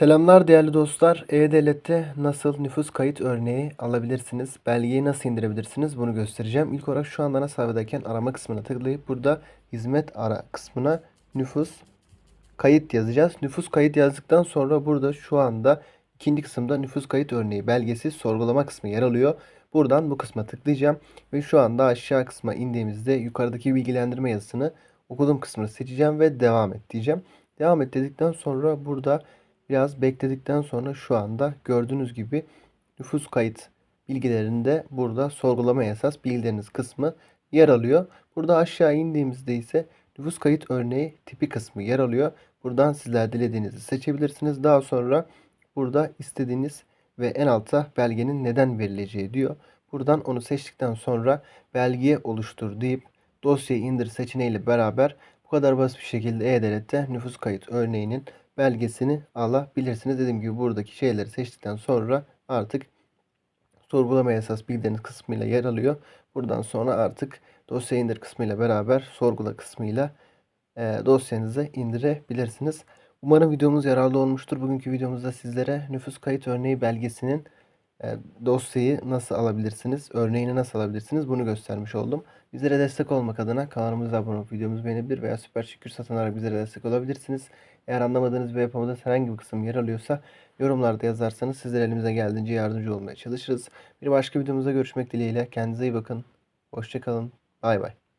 Selamlar değerli dostlar. E-Devlet'te nasıl nüfus kayıt örneği alabilirsiniz? Belgeyi nasıl indirebilirsiniz? Bunu göstereceğim. İlk olarak şu anda ana sayfadayken arama kısmına tıklayıp burada hizmet ara kısmına nüfus kayıt yazacağız. Nüfus kayıt yazdıktan sonra burada şu anda ikinci kısımda nüfus kayıt örneği belgesi sorgulama kısmı yer alıyor. Buradan bu kısma tıklayacağım ve şu anda aşağı kısma indiğimizde yukarıdaki bilgilendirme yazısını okuduğum kısmını seçeceğim ve devam et diyeceğim. Devam et dedikten sonra burada biraz bekledikten sonra şu anda gördüğünüz gibi nüfus kayıt bilgilerinde burada sorgulama esas bilgileriniz kısmı yer alıyor. Burada aşağı indiğimizde ise nüfus kayıt örneği tipi kısmı yer alıyor. Buradan sizler dilediğinizi seçebilirsiniz. Daha sonra burada istediğiniz ve en altta belgenin neden verileceği diyor. Buradan onu seçtikten sonra belgeyi oluştur deyip dosyayı indir seçeneğiyle beraber bu kadar basit bir şekilde E-Devlet'te nüfus kayıt örneğinin belgesini alabilirsiniz. Dediğim gibi buradaki şeyleri seçtikten sonra artık sorgulama esas bilgileriniz kısmıyla yer alıyor. Buradan sonra artık dosya indir kısmıyla beraber sorgula kısmıyla e, dosyanızı indirebilirsiniz. Umarım videomuz yararlı olmuştur. Bugünkü videomuzda sizlere nüfus kayıt örneği belgesinin dosyayı nasıl alabilirsiniz, örneğini nasıl alabilirsiniz bunu göstermiş oldum. Bizlere destek olmak adına kanalımıza abone olup videomuzu beğenebilir veya süper şükür satın alarak bizlere destek olabilirsiniz. Eğer anlamadığınız ve yapamadığınız herhangi bir kısım yer alıyorsa yorumlarda yazarsanız sizlere elimize geldiğince yardımcı olmaya çalışırız. Bir başka videomuzda görüşmek dileğiyle. Kendinize iyi bakın. Hoşçakalın. Bay bay.